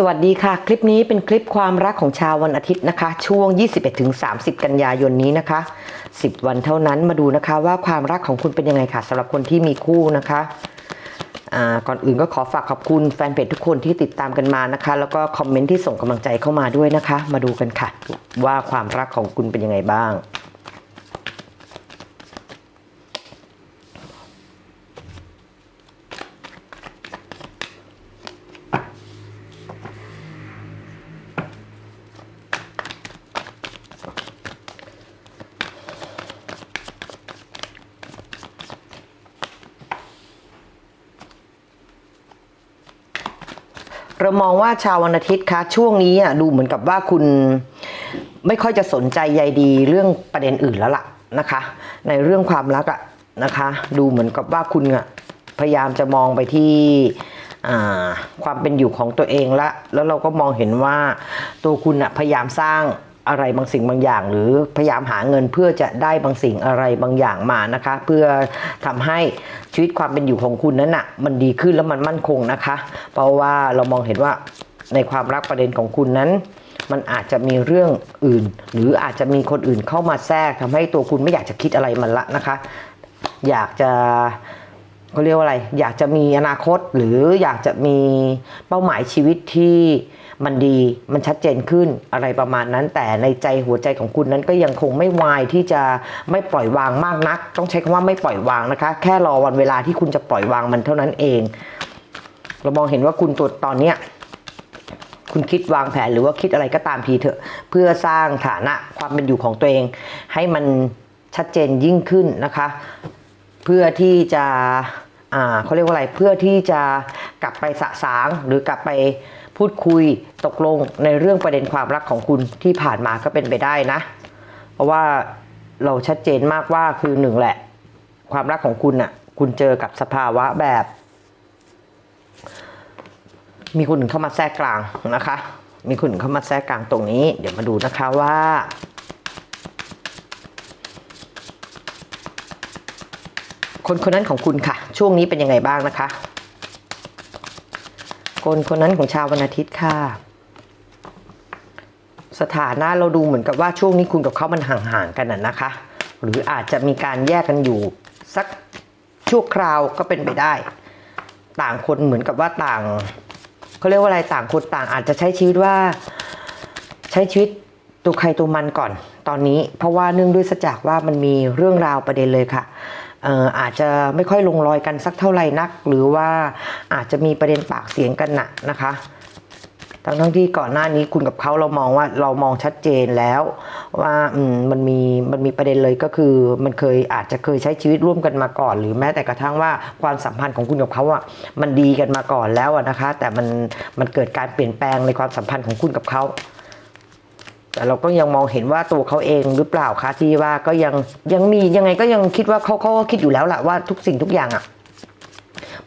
สวัสดีค่ะ คลิปนี้เป็นคลิปความรักของชาววันอาทิตย์นะคะ ช่วง 21-30 กันยายนนี้นะคะ 10 วันเท่านั้นมาดูนะคะว่าความรักของคุณเป็นยังไงค่ะสำหรับคนที่มีคู่นะคะก่อนอื่นก็ขอฝากขอบคุณแฟนเพจทุกคนที่ติดตามกันมานะคะ แล้วก็คอมเมนต์ที่ส่งกำลังใจเข้ามาด้วยนะคะ มาดูกันค่ะ ว่าความรักของคุณเป็นยังไงบ้าง ว่าชาววันอาทิตย์คะช่วงนี้อะดูเหมือนกับว่าคุณไม่ค่อยจะสนใจใยดีเรื่องประเด็นอื่นแล้วล่ะนะคะ ในเรื่องความรักอะนะคะ ดูเหมือนกับว่าคุณอะพยายามจะมองไปที่ความเป็นอยู่ของตัวเองละ แล้วเราก็มองเห็นว่าตัวคุณอะพยายามสร้าง อะไรบางสิ่งบางอย่าง หรือพยายามหาเงินเพื่อจะได้บางสิ่งอะไรบางอย่างมานะคะ เพื่อทำให้ชีวิตความเป็นอยู่ของคุณนั้นน่ะมันดีขึ้นแล้วมันมั่นคงนะคะ เพราะว่าเรามองเห็นว่าในความรักประเด็นของคุณนั้น มันอาจจะมีเรื่องอื่น หรืออาจจะมีคนอื่นเข้ามาแทรกทำให้ตัวคุณไม่อยากจะคิดอะไรมันละนะคะ อยากจะเขาเรียกว่าอะไร อยากจะมีอนาคตหรืออยากจะมีเป้าหมายชีวิตที่ มันดีมันชัดเจนขึ้นอะไรประมาณนั้น แต่ในใจหัวใจของคุณนั้นก็ยังคงไม่วายที่จะไม่ปล่อยวางมากนัก ต้องใช้คำว่าไม่ปล่อยวางนะคะ แค่รอวันเวลาที่คุณจะปล่อยวางมันเท่านั้นเอง เรามองเห็นว่าคุณตัวตอนเนี้ยคุณคิดวางแผนหรือว่าคิดอะไรก็ตามทีเถอะ เพื่อสร้างฐานะความเป็นอยู่ของตัวเอง ให้มันชัดเจนยิ่งขึ้นนะคะ เพื่อที่จะอ่าเขาเรียกว่าอะไรเพื่อที่จะกลับไปสะสางหรือกลับไป พูดคุยตกลงในเรื่องประเด็นความรักของคุณที่ผ่านมาก็เป็นไปได้นะ เพราะว่าเราชัดเจนมากว่าคือหนึ่งแหละ ความรักของคุณน่ะ คุณเจอกับสภาวะแบบ มีคนอื่นเข้ามาแทรกกลางนะคะ มีคนอื่นเข้ามาแทรกกลางตรงนี้ เดี๋ยวมาดูนะคะว่าคนคนนั้นของคุณค่ะ ช่วงนี้เป็นยังไงบ้างนะคะ คนคนนั้นของชาววันอาทิตย์ค่ะ สถานะเราดูเหมือนกับว่าช่วงนี้คุณกับเขามันห่างๆกันน่ะนะคะ หรืออาจจะมีการแยกกันอยู่สักชั่วคราวก็เป็นไปได้ ต่างคนเหมือนกับว่าต่างเขาเรียกว่าอะไรต่างคนต่างอาจจะใช้ชีวิตว่าใช้ชีวิตตัวใครตัวมันก่อน ตอนนี้เพราะว่าเนื่องด้วยสจากว่ามันมีเรื่องราวประเด็นเลยค่ะ อาจจะไม่ค่อยลงรอยกันสักเท่าไหร่นัก หรือว่าอาจจะมีประเด็นปากเสียงกันหนักนะคะทั้งทั้งที่ก่อนหน้านี้คุณกับเขาเรามองว่าเรามองชัดเจนแล้วว่ามมันมีมันมีประเด็นเลยก็คือ มันเคยอาจจะเคยใช้ชีวิตร่วมกันมาก่อน หรือแม้แต่กระทั่งว่าความสัมพันธ์ของคุณกับเขาอะมันดีกันมาก่อนแล้วนะคะ แต่มันมันเกิดการเปลี่ยนแปลงในความสัมพันธ์ของคุณกับเขา แต่เราก็ยังมองเห็นว่าตัวเขาเองหรือเปล่าคะที่ว่าก็ยังยังมียังไงก็ยังคิดว่าเขาเขาคิดอยู่แล้วแหละว่าทุกสิ่งทุกอย่างอะ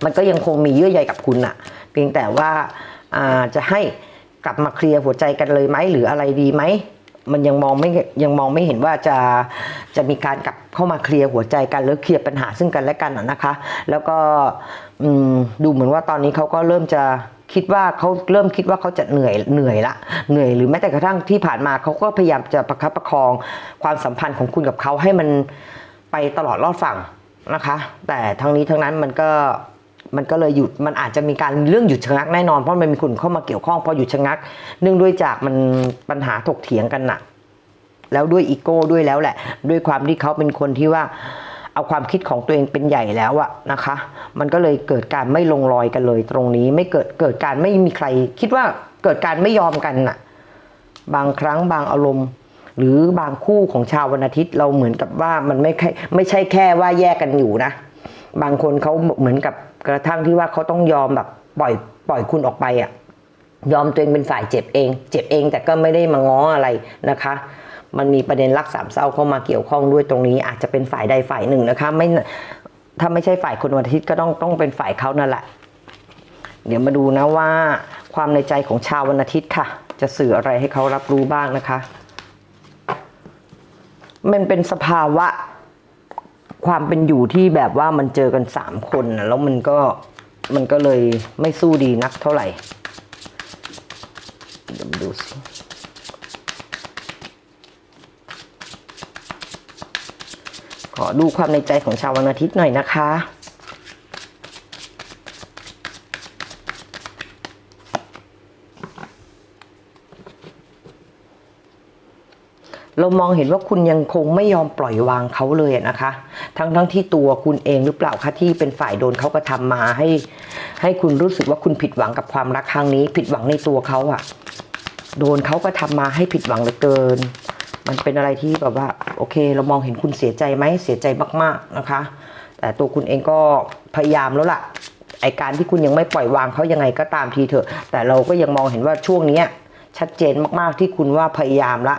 มันก็ยังคงมีเยื่อใยกับคุณอะเพียงแต่ว่าอ่าจะให้กลับมาเคลียร์หัวใจกันเลยไหมหรืออะไรดีไหมมันยังมองไม่ยังมองไม่เห็นว่าจะจะมีการกลับเข้ามาเคลียร์หัวใจกันหรือเคลียร์ปัญหาซึ่งกันและกันอะนะคะ แล้วก็ดูเหมือนว่าตอนนี้เขาก็เริ่มจะ คิดว่าเขาเริ่มคิดว่าเขาจะเหนื่อยเหนื่อยละเหนื่อยหรือแม้แต่กระทั่งที่ผ่านมาเขาก็พยายามจะประคับประคองความสัมพันธ์ของคุณกับเขาให้มันไปตลอดรอดฝั่งนะคะ แต่ทั้งนี้ทั้งนั้นมันก็มันก็เลยหยุดมันอาจจะมีการเรื่องหยุดชะงักแน่นอนเพราะมันมีคนเข้ามาเกี่ยวข้องพอหยุดชะงัก เนื่องด้วยจากมันปัญหาถกเถียงกันหนักแล้วด้วยอีโก้ด้วยแล้วแหละ ด้วยความที่เขาเป็นคนที่ว่า เอาความคิดของตัวเองเป็นใหญ่แล้วอะนะคะ มันก็เลยเกิดการไม่ลงรอยกันเลย ตรงนี้ไม่เกิดเกิดการไม่มีใคร คิดว่าเกิดการไม่ยอมกันน่ะ บางครั้งบางอารมณ์ หรือบางคู่ของชาววันอาทิตย์เราเหมือนกับว่ามันไม่แค่ไม่ใช่แค่ว่าแยกกันอยู่นะ บางคนเขาเหมือนกับกระทั่งที่ว่าเขาต้องยอมแบบปล่อยปล่อยคุณออกไปอะ ยอมตัวเองเป็นฝ่ายเจ็บเอง เจ็บเองแต่ก็ไม่ได้มาง้ออะไรนะคะ มันมีประเด็นรักสามเศร้าเข้ามาเกี่ยวข้องด้วยตรงนี้ อาจจะเป็นฝ่ายใดฝ่ายหนึ่งนะคะ ไม่ถ้าไม่ใช่ฝ่ายคนวันอาทิตย์ก็ต้องต้องเป็นฝ่ายเขานั่นแหละ เดี๋ยวมาดูนะว่า ความในใจของชาววันอาทิตย์ค่ะ จะสื่ออะไรให้เขารับรู้บ้างนะคะ มันเป็นสภาวะ ความเป็นอยู่ที่แบบว่ามันเจอกันสามคนนะแล้วมันก็มันก็เลยไม่สู้ดีนักเท่าไหร่ ดูสิขอดูความในใจของชาววันอาทิตย์หน่อยนะคะเรามองเห็นว่าคุณยังคงไม่ยอมปล่อยวางเขาเลยนะคะ ทั้งทั้งที่ตัวคุณเองหรือเปล่าคะที่เป็นฝ่ายโดนเขากระทำมาให้ ให้คุณรู้สึกว่าคุณผิดหวังกับความรักครั้งนี้ ผิดหวังในตัวเขาอะ โดนเขากระทำมาให้ผิดหวังเหลือเกิน มันเป็นอะไรที่แบบว่า โอเค เรามองเห็นคุณเสียใจไหมเสียใจมากๆนะคะ แต่ตัวคุณเองก็พยายามแล้วล่ะไอการที่คุณยังไม่ปล่อยวางเขายังไงก็ตามทีเถอะ แต่เราก็ยังมองเห็นว่าช่วงเนี้ยชัดเจนมากๆที่คุณว่าพยายามละ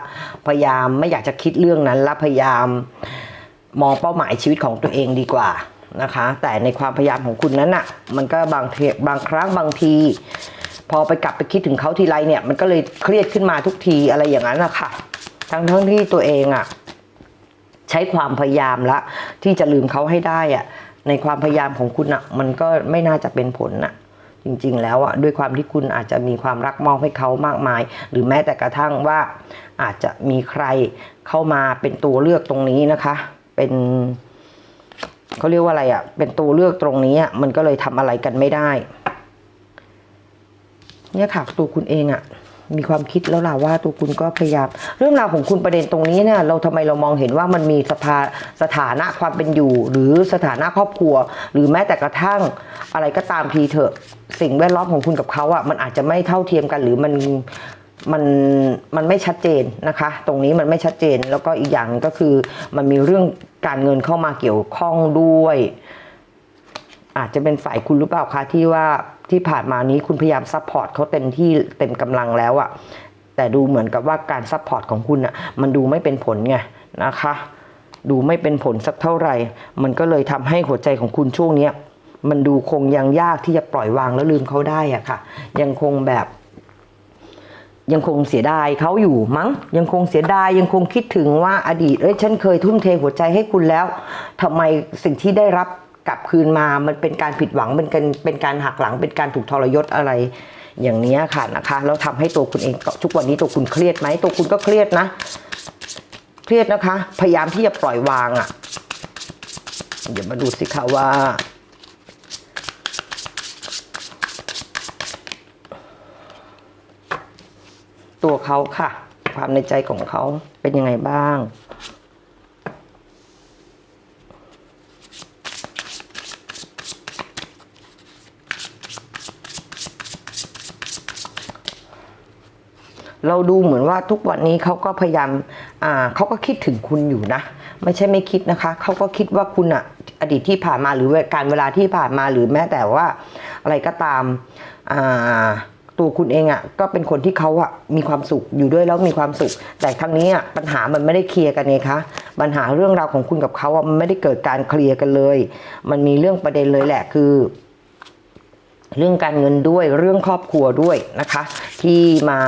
พยายามไม่อยากจะคิดเรื่องนั้นละพยายามมองเป้าหมายชีวิตของตัวเองดีกว่านะคะ แต่ในความพยายามของคุณนั้นน่ะ มันก็บางทีบางครั้งบางที พอไปกลับไปคิดถึงเขาทีไรเนี่ยมันก็เลยเครียดขึ้นมาทุกทีอะไรอย่างนั้นนะคะทั้งทั้งที่ตัวเองอะใช้ความพยายามละ ที่จะลืมเขาให้ได้อะในความพยายามของคุณอะมันก็ไม่น่าจะเป็นผลอะจริงๆ แล้วอะด้วยความที่คุณอาจจะมีความรักมอบให้เขามากมาย หรือแม้แต่กระทั่งว่าอาจจะมีใครเข้ามาเป็นตัวเลือกตรงนี้นะคะ เป็นเขาเรียกว่าอะไรอะเป็นตัวเลือกตรงนี้อะมันก็เลยทำอะไรกันไม่ได้ เนี่ยค่ะตัวคุณเองอะมีความคิดแล้วล่ะว่าตัวคุณก็พยายามเรื่องราวของคุณประเด็นตรงนี้เนี่ยเราทำไมเรามองเห็นว่ามันมีสภาสถานะความเป็นอยู่ หรือสถานะครอบครัว หรือแม้แต่กระทั่งอะไรก็ตามทีเถอะสิ่งแวดล้อมของคุณกับเขาอะมันอาจจะไม่เท่าเทียมกันหรือมันมันมันไม่ชัดเจนนะคะ ตรงนี้มันไม่ชัดเจนแล้วก็อีกอย่างก็คือมันมีเรื่องการเงินเข้ามาเกี่ยวข้องด้วย อาจจะเป็นฝ่ายคุณหรือเปล่าคะที่ว่าที่ผ่านมานี้คุณพยายามซัพพอร์ตเขาเต็มที่เต็มกำลังแล้วอะแต่ดูเหมือนกับว่าการซัพพอร์ตของคุณอะมันดูไม่เป็นผลไงนะคะ ดูไม่เป็นผลสักเท่าไหร่ มันก็เลยทำให้หัวใจของคุณช่วงเนี้ยมันดูคงยังยากที่จะปล่อยวางแล้วลืมเขาได้อะค่ะ ยังคงแบบยังคงเสียดายเขาอยู่มั้ง ยังคงเสียดายยังคงคิดถึงว่าอดีตเอ้ยฉันเคยทุ่มเทหัวใจให้คุณแล้วทำไมสิ่งที่ได้รับ กลับคืนมามันเป็นการผิดหวังเป็นการเป็นการหักหลัง เป็นการถูกทรยศอะไรอย่างนี้ค่ะนะคะแล้วทำให้ตัวคุณเองทุกวันนี้ตัวคุณเครียดไหมตัวคุณก็เครียดนะ เครียดนะคะ พยายามที่จะปล่อยวางอะ่ะเดี๋ยวมาดูสิคะว่า ตัวเขาค่ะ ความในใจของเขาเป็นยังไงบ้าง เราดูเหมือนว่าทุกวันนี้เขาก็พยายามอ่าเขาก็คิดถึงคุณอยู่นะ ไม่ใช่ไม่คิดนะคะ เขาก็คิดว่าคุณอะอดีตที่ผ่านมาหรือการเวลาที่ผ่านมาหรือแม้แต่ว่าอะไรก็ตามอ่าตัวคุณเองอะก็เป็นคนที่เขาอะมีความสุขอยู่ด้วยแล้วมีความสุข แต่ครั้งนี้อะปัญหามันไม่ได้เคลียร์กันไงคะปัญหาเรื่องราวของคุณกับเขาอะมันไม่ได้เกิดการเคลียร์กันเลย มันมีเรื่องประเด็นเลยแหละคือ เรื่องการเงินด้วยเรื่องครอบครัวด้วยนะคะ ที่มา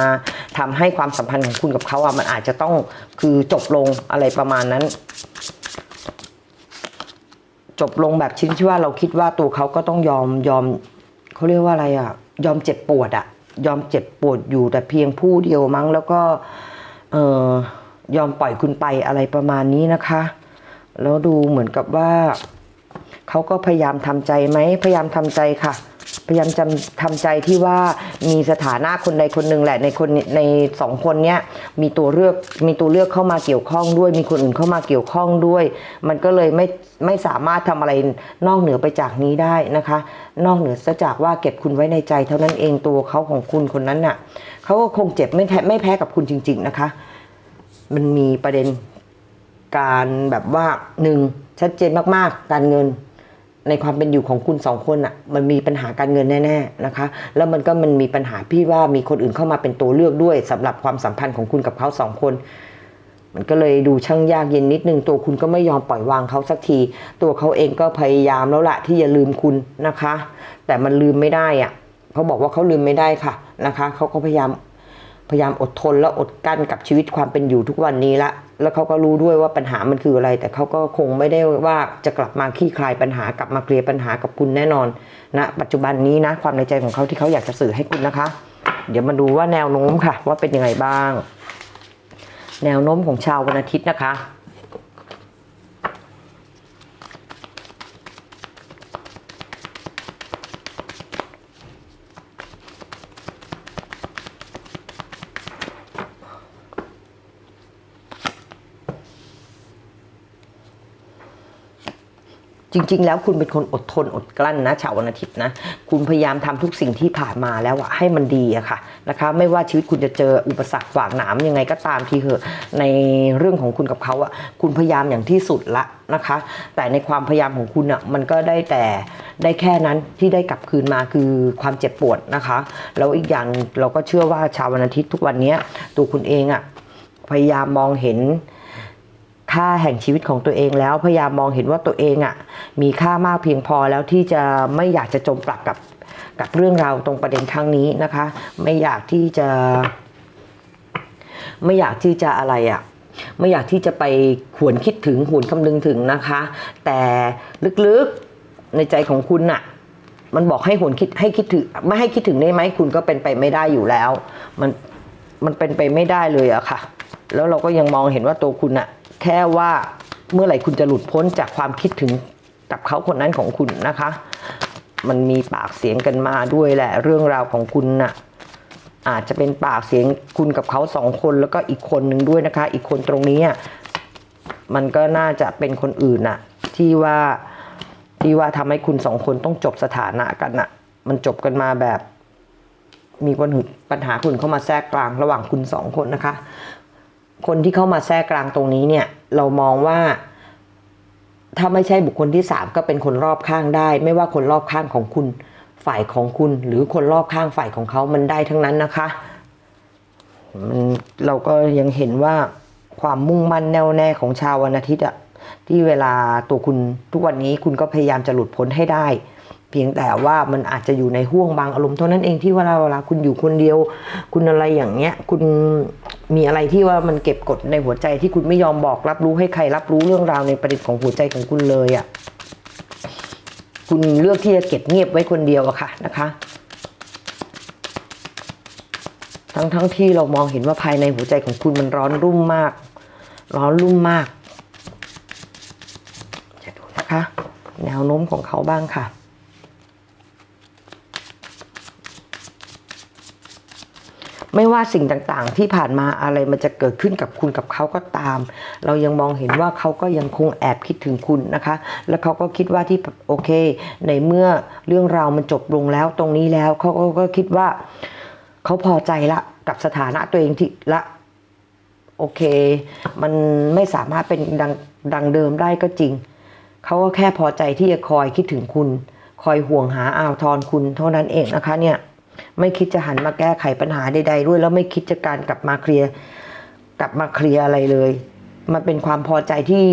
ทำให้ความสัมพันธ์ของคุณกับเขาอะมันอาจจะต้องคือจบลงอะไรประมาณนั้น จบลงแบบชิ้นที่ว่าเราคิดว่าตัวเขาก็ต้องยอมยอมเขาเรียกว่าอะไรอะยอมเจ็บปวดอะยอมเจ็บปวดอยู่แต่เพียงผู้เดียวมั้ง แล้วก็เออยอมปล่อยคุณไปอะไรประมาณนี้นะคะ แล้วดูเหมือนกับว่าเขาก็พยายามทำใจไหมพยายามทำใจค่ะ พยายามจำทำใจที่ว่ามีสถานะคนใดคนหนึ่งแหละในคนในสองคนเนี้ยมีตัวเลือกมีตัวเลือกเข้ามาเกี่ยวข้องด้วย มีคนอื่นเข้ามาเกี่ยวข้องด้วย มันก็เลยไม่ไม่สามารถทำอะไรนอกเหนือไปจากนี้ได้นะคะ นอกเหนือจากว่าเก็บคุณไว้ในใจ เท่านั้นเองตัวเขาของคุณคนนั้นน่ะเขาก็คงเจ็บไม่แพ้ไม่แพ้กับคุณจริง ๆนะคะ มันมีประเด็นการแบบว่าหนึ่งชัดเจนมากๆการเงิน ในความเป็นอยู่ของคุณสองคนอะ่ะมันมีปัญหาการเงินแน่ๆนะคะ แล้วมันก็มันมีปัญหาพี่ว่ามีคนอื่นเข้ามาเป็นตัวเลือกด้วยสำหรับความสัมพันธ์ของคุณกับเขาสองคน มันก็เลยดูช่างยากเย็นนิดนึงตัวคุณก็ไม่ยอมปล่อยวางเขาสักที ตัวเขาเองก็พยายามแล้วละที่จะลืมคุณนะคะ แต่มันลืมไม่ได้อะเขาบอกว่าเขาลืมไม่ได้ค่ะนะคะเขาก็พยายาม พยายามอดทนและอดกั้นกับชีวิตความเป็นอยู่ทุกวันนี้ละ แล้วเขาก็รู้ด้วยว่าปัญหามันคืออะไร แต่เขาก็คงไม่ได้ว่าจะกลับมาคลี่คลายปัญหากลับมาเคลียร์ปัญหากับคุณแน่นอนณนะปัจจุบันนี้นะความในใจของเขาที่เขาอยากจะสื่อให้คุณนะคะ เดี๋ยวมาดูว่าแนวโน้มค่ะ ว่าเป็นยังไงบ้าง แนวโน้มของชาววันอาทิตย์นะคะ จริง ๆ แล้วคุณเป็นคนอดทนอดกลั้นนะชาววันอาทิตย์นะ คุณพยายามทำทุกสิ่งที่ผ่านมาแล้วอะให้มันดีอะค่ะนะคะ ไม่ว่าชีวิตคุณจะเจออุปสรรคขวากหนามยังไงก็ตามทีเหอะในเรื่องของคุณกับเขาอะคุณพยายามอย่างที่สุดละนะคะ แต่ในความพยายามของคุณอะมันก็ได้แต่ได้แค่นั้นที่ได้กลับคืนมาคือความเจ็บปวดนะคะ แล้วอีกอย่างเราก็เชื่อว่าชาววันอาทิตย์ทุกวันนี้ตัวคุณเองอะพยายามมองเห็น ค่าแห่งชีวิตของตัวเองแล้วพยายามมองเห็นว่าตัวเองอะ่ะมีค่ามากเพียงพอแล้วที่จะไม่อยากจะจมปลักกับกับเรื่องราวตรงประเด็นครั้งนี้นะคะ ไม่อยากที่จะ ไม่อยากที่จะอะไรอะ่ะไม่อยากที่จะไปหวนคิดถึงหวนคำนึงถึงนะคะ แต่ลึกๆในใจของคุณน่ะ มันบอกให้หวนคิดให้คิดถึงไม่ให้คิดถึงได้ไหมคุณก็เป็นไปไม่ได้อยู่แล้ว มันมันเป็นไปไม่ได้เลยอะค่ะ แล้วเราก็ยังมองเห็นว่าตัวคุณอะ แค่ว่าเมื่อไหร่คุณจะหลุดพ้นจากความคิดถึงกับเขาคนนั้นของคุณนะคะ มันมีปากเสียงกันมาด้วยแหละเรื่องราวของคุณน่ะอาจจะเป็นปากเสียงคุณกับเขาสองคนแล้วก็อีกคนหนึ่งด้วยนะคะ อีกคนตรงนี้มันก็น่าจะเป็นคนอื่นน่ะ ที่ว่าที่ว่าทำให้คุณสองคนต้องจบสถานะกันน่ะ มันจบกันมาแบบ มีปัญหาคุณเข้ามาแทรกกลางระหว่างคุณสองคนนะคะ คนที่เข้ามาแทรกกลางตรงนี้เนี่ยเรามองว่า ถ้าไม่ใช่บุคคลที่สามก็เป็นคนรอบข้างได้ ไม่ว่าคนรอบข้างของคุณฝ่ายของคุณ หรือคนรอบข้างฝ่ายของเขามันได้ทั้งนั้นนะคะมันเราก็ยังเห็นว่าความมุ่งมั่นแน่วแน่ของชาววันอาทิตย์อะที่เวลาตัวคุณทุกวันนี้คุณก็พยายามจะหลุดพ้นให้ได้ เพียงแต่ว่ามันอาจจะอยู่ในห่วงบางอารมณ์เท่านั้นเองที่เวลาเวลาคุณอยู่คนเดียว คุณอะไรอย่างเงี้ย คุณ มีอะไรที่ว่ามันเก็บกดในหัวใจที่คุณไม่ยอมบอกรับรู้ให้ใครรับรู้เรื่องราวในประเด็นของหัวใจของคุณเลยอะ่ะคุณเลือกที่จะเก็บเงียบไว้คนเดียวอะค่ะนะคะทั้งทั้งที่เรามองเห็นว่าภายในหัวใจของคุณมันร้อนรุ่มมาก ร้อนรุ่มมาก จะดูนะคะ แนวโน้มของเขาบ้างค่ะ ไม่ว่าสิ่งต่างๆ ที่ผ่านมาอะไรมันจะเกิดขึ้นกับคุณกับเขาก็ตาม เรายังมองเห็นว่าเขาก็ยังคงแอบคิดถึงคุณนะคะ แล้วเขาก็คิดว่าที่โอเค ในเมื่อเรื่องราวมันจบลงแล้วตรงนี้แล้วเขาก็ก็คิดว่าเขาพอใจละกับสถานะตัวเองที่ละโอเค มันไม่สามารถเป็นดังดังเดิมได้ก็จริง เขาก็แค่พอใจที่จะคอยคิดถึงคุณ คอยห่วงหาอาวทรคุณเท่านั้นเองนะคะเนี่ย ไม่คิดจะหันมาแก้ไขปัญหาใด ๆ ด้วย แล้วไม่คิดจะการกลับมาเคลียร์กลับมาเคลียร์อะไรเลย มันเป็นความพอใจที่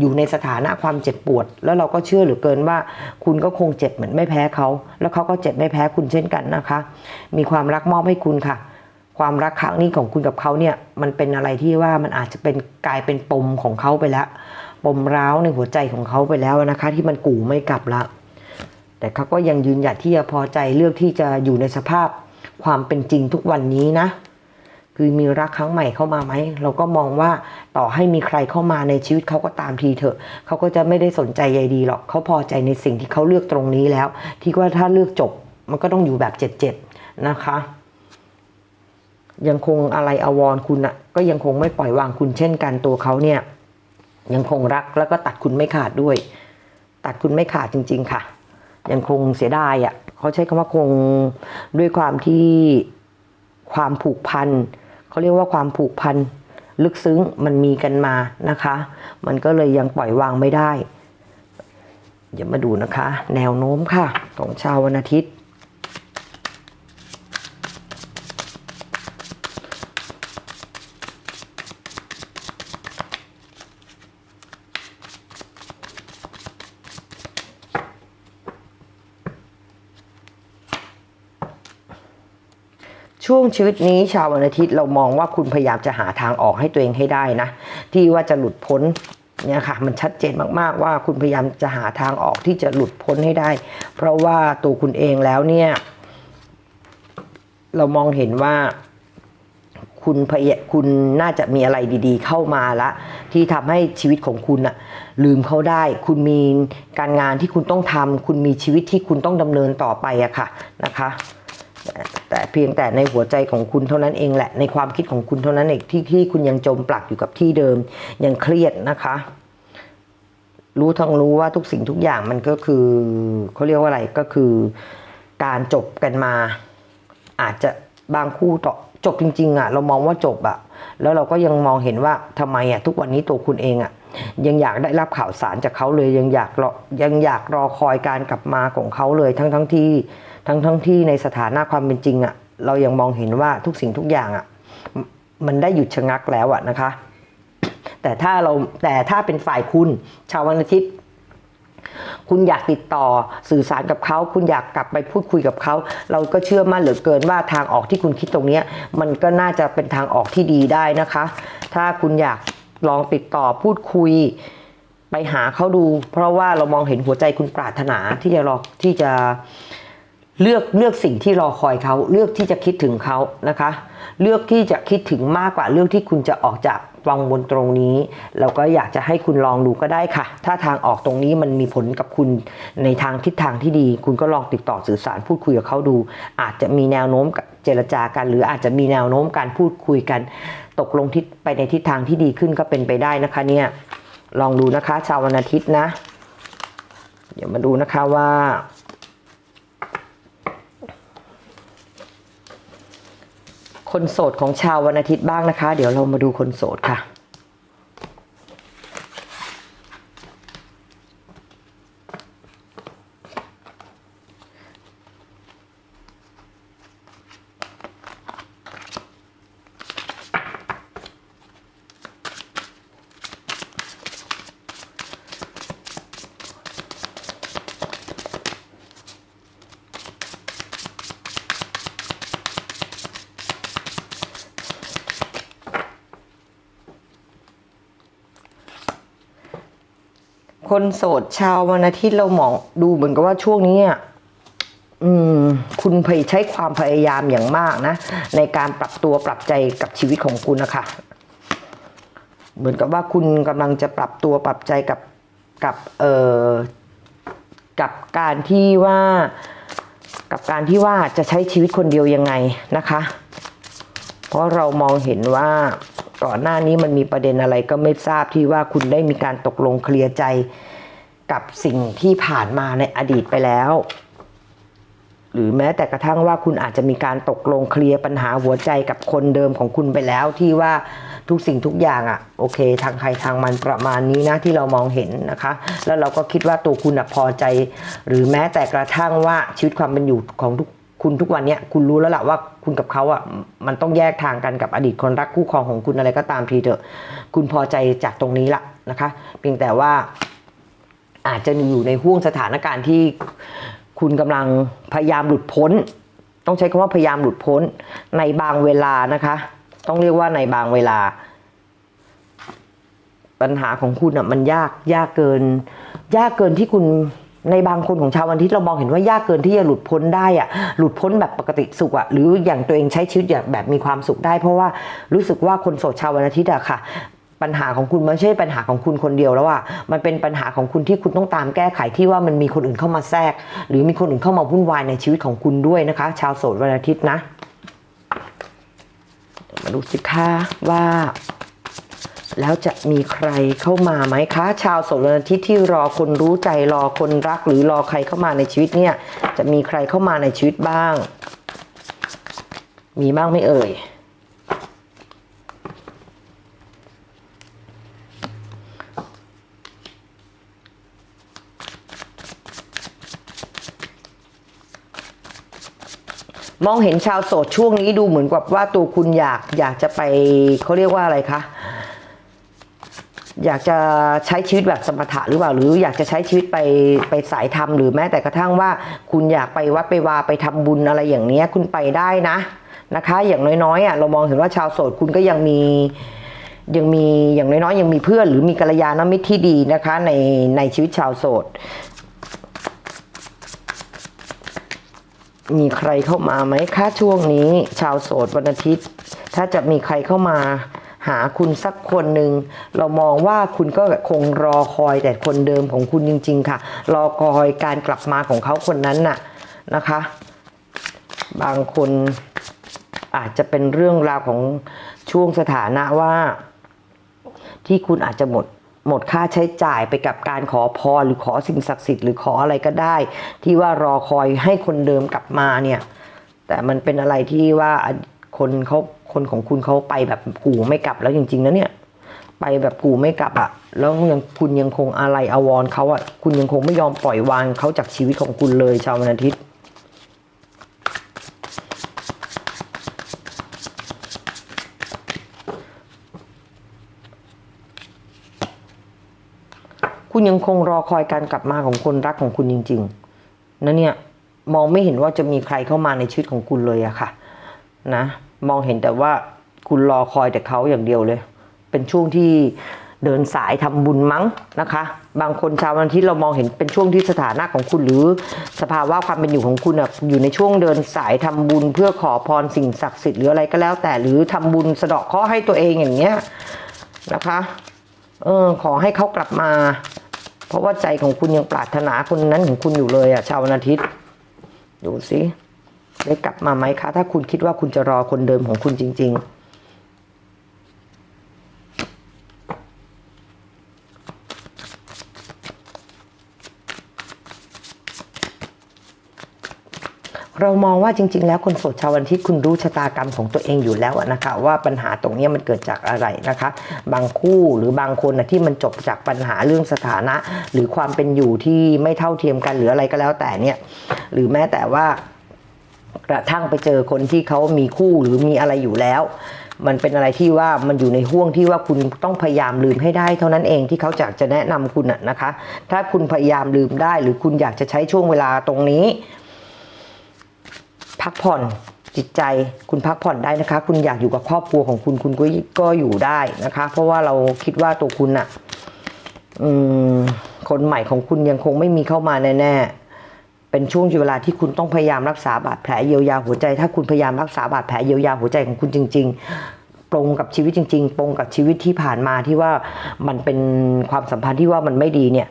อยู่ในสถานะความเจ็บปวด แล้วเราก็เชื่อเหลือเกินว่า คุณก็คงเจ็บเหมือนไม่แพ้เขา แล้วเขาก็เจ็บไม่แพ้คุณเช่นกันนะคะ มีความรักมอบให้คุณค่ะ ความรักครั้งนี้ของคุณกับเขาเนี่ย มันเป็นอะไรที่ว่ามันอาจจะเป็นกลายเป็นปมของเขาไปแล้ว ปมร้าวในหัวใจของเขาไปแล้วนะคะ ที่มันกู่ไม่กลับละ แต่เขาก็ยังยืนหยัดที่จะพอใจเลือกที่จะอยู่ในสภาพความเป็นจริงทุกวันนี้นะ คือมีรักครั้งใหม่เข้ามาไหม เราก็มองว่าต่อให้มีใครเข้ามาในชีวิตเขาก็ตามทีเถอะ เขาก็จะไม่ได้สนใจใยดีหรอก เขาพอใจในสิ่งที่เขาเลือกตรงนี้แล้ว ที่ว่าถ้าเลือกจบมันก็ต้องอยู่แบบเจ็ดๆนะคะ ยังคงอะไรอาวรคุณอะก็ยังคงไม่ปล่อยวางคุณเช่นกันตัวเขาเนี่ยยังคงรักแล้วก็ตัดคุณไม่ขาดด้วย ตัดคุณไม่ขาดจริง ๆ ค่ะ ยังคงเสียดายอะเขาใช้คำว่าคงด้วยความที่ความผูกพันเขาเรียกว่าความผูกพันลึกซึ้งมันมีกันมานะคะ มันก็เลยยังปล่อยวางไม่ได้ เดี๋ยวมาดูนะคะ แนวโน้มค่ะ ของชาววันอาทิตย์ ช่วงชีวิตนี้ชาววันอาทิตย์เรามองว่าคุณพยายามจะหาทางออกให้ตัวเองให้ได้นะ ที่ว่าจะหลุดพ้นเนี่ยค่ะมันชัดเจนมากๆว่าคุณพยายามจะหาทางออกที่จะหลุดพ้นให้ได้ เพราะว่าตัวคุณเองแล้วเนี่ย เรามองเห็นว่าคุณพยคุณน่าจะมีอะไรดี ๆ เข้ามาละ ที่ทำให้ชีวิตของคุณอะลืมเขาได้ คุณมีการงานที่คุณต้องทำคุณมีชีวิตที่คุณต้องดำเนินต่อไปอะค่ะนะคะ แต่เพียงแต่ในหัวใจของคุณเท่านั้นเองแหละ ในความคิดของคุณเท่านั้นเองที่ที่คุณยังจมปลักอยู่กับที่เดิม ยังเครียดนะคะ รู้ทั้งรู้ว่าทุกสิ่งทุกอย่างมันก็คือเขาเรียกว่าอะไรก็คือ การจบกันมา อาจจะบางคู่ต่อจบจริงๆอะ เรามองว่าจบอะ แล้วเราก็ยังมองเห็นว่าทำไมอะทุกวันนี้ตัวคุณเองอะ ยังอยากได้รับข่าวสารจากเขาเลยยังอยากรอยังอยากรอคอยการกลับมาของเขาเลยทั้งทั้งที่ ทั้งทั้งที่ในสถานะความเป็นจริงอะเรายังมองเห็นว่าทุกสิ่งทุกอย่างอะมันได้หยุดชะงักแล้วอะนะคะ แต่ถ้าเราแต่ถ้าเป็นฝ่ายคุณชาววันอาทิตย์คุณอยากติดต่อสื่อสารกับเขา คุณอยากกลับไปพูดคุยกับเขา เราก็เชื่อมั่นเหลือเกินว่าทางออกที่คุณคิดตรงนี้มันก็น่าจะเป็นทางออกที่ดีได้นะคะ ถ้าคุณอยากลองติดต่อพูดคุยไปหาเขาดู เพราะว่าเรามองเห็นหัวใจคุณปรารถนาที่จะรอที่จะ เลือกเลือกสิ่งที่รอคอยเขาเลือกที่จะคิดถึงเขานะคะ เลือกที่จะคิดถึงมากกว่าเลือกที่คุณจะออกจากวังวนตรงนี้ เราก็อยากจะให้คุณลองดูก็ได้ค่ะ ถ้าทางออกตรงนี้มันมีผลกับคุณในทางทิศทางที่ดี คุณก็ลองติดต่อสื่อสารพูดคุยกับเขาดู อาจจะมีแนวโน้มเจรจากัน หรืออาจจะมีแนวโน้มการพูดคุยกัน ตกลงทิศไปในทิศทางที่ดีขึ้นก็เป็นไปได้นะคะเนี่ยลองดูนะคะชาววันอาทิตย์นะ เดี๋ยวมาดูนะคะว่า คนโสดของชาววันอาทิตย์บ้างนะคะ เดี๋ยวเรามาดูคนโสดค่ะ คนโสดชาววันอาทิตย์เรามองดูเหมือนกับว่าช่วงนี้อืมคุณพยใช้ความพยายามอย่างมากนะ ในการปรับตัวปรับใจกับชีวิตของคุณนะคะ เหมือนกับว่าคุณกำลังจะปรับตัวปรับใจกับกับเอ่อกับการที่ว่ากับการที่ว่าจะใช้ชีวิตคนเดียวยังไงนะคะ เพราะเรามองเห็นว่าก่อนหน้านี้มันมีประเด็นอะไรก็ไม่ทราบที่ว่าคุณได้มีการตกลงเคลียร์ใจ กับสิ่งที่ผ่านมาในอดีตไปแล้ว หรือแม้แต่กระทั่งว่าคุณอาจจะมีการตกลงเคลียร์ปัญหาหัวใจกับคนเดิมของคุณไปแล้วที่ว่าทุกสิ่งทุกอย่างอะ่ะโอเค ทางใครทางมันประมาณนี้นะที่เรามองเห็นนะคะ แล้วเราก็คิดว่าตัวคุณอพอใจ หรือแม้แต่กระทั่งว่าชีวิตความเป็นอยู่ของทุกคุณทุกวันเนี้ยคุณรู้แล้วล่ะว่าคุณกับเขาอะมันต้องแยกทางกันกับอดีตคนรักคู่ครองของคุณอะไรก็ตามทีเถอะ คุณพอใจจากตรงนี้ละนะคะ เพียงแต่ว่า อาจจะอยู่ในห่วงสถานการณ์ที่คุณกำลังพยายามหลุดพ้น ต้องใช้คำว่าพยายามหลุดพ้นในบางเวลานะคะ ต้องเรียกว่าในบางเวลา ปัญหาของคุณอะมันยากยากเกิน ยากเกินที่คุณในบางคนของชาววันทิตเรามองเห็นว่ายากเกินที่จะหลุดพ้นได้อะหลุดพ้นแบบปกติสุขอะหรืออย่างตัวเองใช้ชีวิตแบบมีความสุขได้ เพราะว่ารู้สึกว่าคนโสดชาววันอาทิตย์อะค่ะ ปัญหาของคุณไม่ใช่ปัญหาของคุณคนเดียวแล้วอะมันเป็นปัญหาของคุณที่คุณต้องตามแก้ไขที่ว่ามันมีคนอื่นเข้ามาแทรก หรือมีคนอื่นเข้ามาวุ่นวายในชีวิตของคุณด้วยนะคะ ชาวโสดวันอาทิตย์นะมาดูสิคะว่า แล้วจะมีใครเข้ามาไหมคะ ชาวโสดวันอาทิตย์ที่รอคนรู้ใจรอคนรัก หรือรอใครเข้ามาในชีวิตเนี่ย จะมีใครเข้ามาในชีวิตบ้าง มีบ้างไหม่เอ่ย มองเห็นชาวโสดช่วงนี้ดูเหมือนกับว่าตัวคุณอยากอยากจะไปเขาเรียกว่าอะไรคะอยากจะใช้ชีวิตแบบสมถะหรือเปล่า หรืออยากจะใช้ชีวิตไปไปสายธรรมหรือแม้แต่กระทั่งว่า คุณอยากไปวัดไปวาไปทำบุญอะไรอย่างเนี้ยคุณไปได้นะนะคะ อย่างน้อยๆอะเรามองเห็นว่าชาวโสดคุณก็ยังมียังมีอย่างน้อยๆยังมีเพื่อน หรือมีกัลยาณมิตรที่ดีนะคะในในชีวิตชาวโสด มีใครเข้ามาไหมคะช่วงนี้ ชาวโสดวันอาทิตย์ ถ้าจะมีใครเข้ามา หาคุณสักคนหนึ่งเรามองว่าคุณก็คงรอคอยแต่คนเดิมของคุณจริง ๆ ค่ะ รอคอยการกลับมาของเขาคนนั้นน่ะนะคะ บางคนอาจจะเป็นเรื่องราวของช่วงสถานะว่า ที่คุณอาจจะหมด หมดค่าใช้จ่ายไปกับการขอพรหรือขอสิ่งศักดิ์สิทธิ์หรือขออะไรก็ได้ ที่ว่ารอคอยให้คนเดิมกลับมาเนี่ย แต่มันเป็นอะไรที่ว่าคนเขาคนของคุณเขาไปแบบกูไม่กลับแล้วจริงๆนะเนี่ย ไปแบบกูไม่กลับอะแล้วยังคุณยังคงอะไรอาวรเขาอะคุณยังคงไม่ยอมปล่อยวางเขาจากชีวิตของคุณเลยชาววันอาทิตย์ คุณยังคงรอคอยการกลับมาของคนรักของคุณจริงๆนะเนี่ยมองไม่เห็นว่าจะมีใครเข้ามาในชีวิตของคุณเลยอะค่ะ นะ มองเห็นแต่ว่าคุณรอคอยแต่เขาอย่างเดียวเลย เป็นช่วงที่เดินสายทำบุญมั้งนะคะ บางคนชาววันที่เรามองเห็นเป็นช่วงที่สถานะของคุณหรือสภาวะความเป็นอยู่ของคุณอะอยู่ในช่วงเดินสายทำบุญ เพื่อขอพรสิ่งศักดิ์สิทธิ์หรืออะไรก็แล้ว แต่หรือทำบุญสะเดาะเคราะห์ให้ตัวเองอย่างเงี้ยนะคะเออขอให้เขากลับมา ราะว่าใจของคุณยังปรารถนาคนนั้นของคุณอยู่เลยอะชาววันอาทิตย์ดูสิได้กลับมาไหมคะ ถ้าคุณคิดว่าคุณจะรอคนเดิมของคุณจริง ๆ เรามองว่าจริง ๆ แล้วคนโสดชาววันที่คุณรู้ชะตากรรมของตัวเองอยู่แล้วนะคะ ว่าปัญหาตรงนี้มันเกิดจากอะไรนะคะ บางคู่หรือบางคนนะที่มันจบจากปัญหาเรื่องสถานะ หรือความเป็นอยู่ที่ไม่เท่าเทียมกันหรืออะไรก็แล้วแต่เนี่ยหรือแม้แต่ว่ากระทั่งไปเจอคนที่เขามีคู่หรือมีอะไรอยู่แล้ว มันเป็นอะไรที่ว่ามันอยู่ในห่วงที่ว่าคุณต้องพยายามลืมให้ได้ เท่านั้นเองที่เขาอยากจะแนะนำคุณน่ะนะคะ ถ้าคุณพยายามลืมได้ หรือคุณอยากจะใช้ช่วงเวลาตรงนี้ พักผ่อนจิตใจคุณพักผ่อนได้นะคะ คุณอยากอยู่กับครอบครัวของคุณคุณก็ก็อยู่ได้นะคะ เพราะว่าเราคิดว่าตัวคุณน่ะอคนใหม่ของคุณยังคงไม่มีเข้ามาแน่ๆเป็นช่วงเวลาที่คุณต้องพยายามรักษาบาดแผลเยียวยาหัวใจ ถ้าคุณพยายามรักษาบาดแผลเยียวยาหัวใจของคุณจริงๆตรงกับชีวิตจริงๆตรงกับชีวิตที่ผ่านมาที่ว่ามันเป็นความสัมพันธ์ที่ว่ามันไม่ดีเนี่ย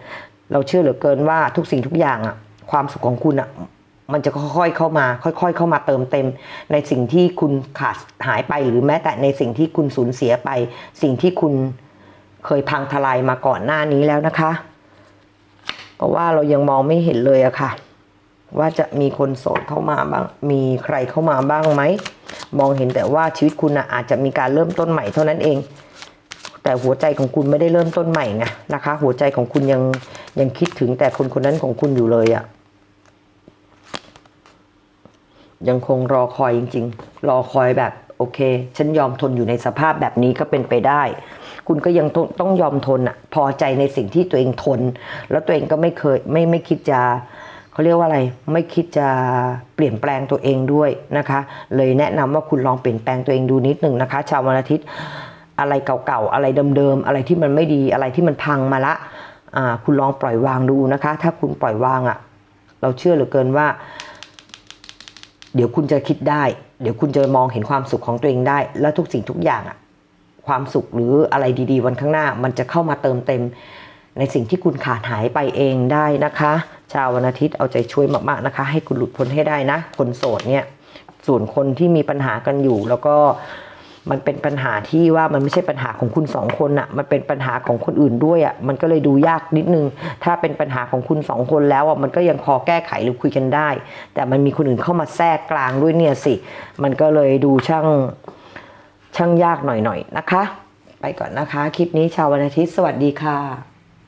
เราเชื่อเหลือเกินว่าทุกสิ่งทุกอย่างอะความสุขของคุณอะ มันจะค่อยๆเข้ามา ค่อย ๆ เข้ามาเติมเต็ม ในสิ่งที่คุณขาดหายไปหรือแม้แต่ในสิ่งที่คุณสูญเสียไป สิ่งที่คุณเคยพังทลายมาก่อนหน้านี้แล้วนะคะ เพราะว่าเรายังมองไม่เห็นเลยอะค่ะ ว่าจะมีคนโสดเข้ามาบ้าง มีใครเข้ามาบ้างไหม มองเห็นแต่ว่าชีวิตคุณนะอาจจะมีการเริ่มต้นใหม่เท่านั้นเอง แต่หัวใจของคุณไม่ได้เริ่มต้นใหม่ไงนะคะ หัวใจของคุณยังยังคิดถึงแต่คนคนนั้นของคุณอยู่เลยอะ ยังคงรอคอยจริง ๆ รอคอยแบบโอเค ฉันยอมทนอยู่ในสภาพแบบนี้ก็เป็นไปได้ คุณก็ยังต้ององยอมทนอะพอใจในสิ่งที่ตัวเองทน แล้วตัวเองก็ไม่เคยไม่ไม่คิดจะเขาเรียกว่าอะไร ไม่คิดจะเปลี่ยนแปลงตัวเองด้วยนะคะ เลยแนะนำว่าคุณลองเปลี่ยนแปลงตัวเองดูนิดหนึ่งนะคะ ชาววันอาทิตย์อะไรเก่าๆ อะไรเดิมๆ อะไรที่มันไม่ดี อะไรที่มันพังมาละอ่าคุณลองปล่อยวางดูนะคะ ถ้าคุณปล่อยวางอะ่ะ เราเชื่อเหลือเกินว่า เดี๋ยวคุณจะคิดได้ เดี๋ยวคุณจะมองเห็นความสุขของตัวเองได้ แล้วทุกสิ่งทุกอย่างอะความสุขหรืออะไรดี ๆ วันข้างหน้า มันจะเข้ามาเติมเต็ม ในสิ่งที่คุณขาดหายไปเองได้นะคะ ชาววันอาทิตย์เอาใจช่วยมากๆนะคะ ให้คุณหลุดพ้นให้ได้นะ คนโสดเนี่ยส่วนคนที่มีปัญหากันอยู่แล้วก็ มันเป็นปัญหาที่ว่ามันไม่ใช่ปัญหาของคุณสองคนอะมันเป็นปัญหาของคนอื่นด้วยอะมันก็เลยดูยากนิดนึง ถ้าเป็นปัญหาของคุณสองคนแล้วอะมันก็ยังพอแก้ไขหรือคุยกันได้ แต่มันมีคนอื่นเข้ามาแทรกกลางด้วยเนี่ยสิ มันก็เลยดูช่างช่างยากหน่อยๆนะคะ ไปก่อนนะคะ คลิปนี้ชาววันอาทิตย์ สวัสดีค่ะ